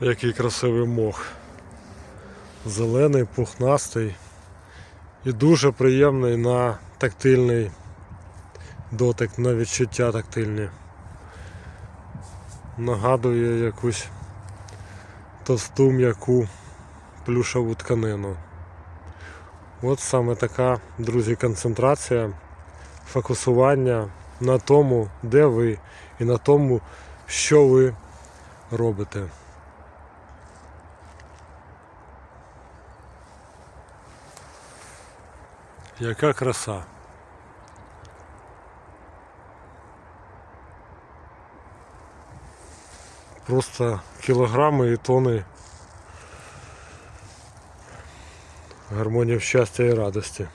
Який красивий мох. Зелений, пухнастий і дуже приємний на тактильний дотик, на відчуття тактильні. Нагадує якусь товсту м'яку плюшову тканину. От саме така, друзі, концентрація, фокусування на тому, де ви, і на тому, що ви робите. Яка краса. Просто кілограми і тони гармонії щастя і радості.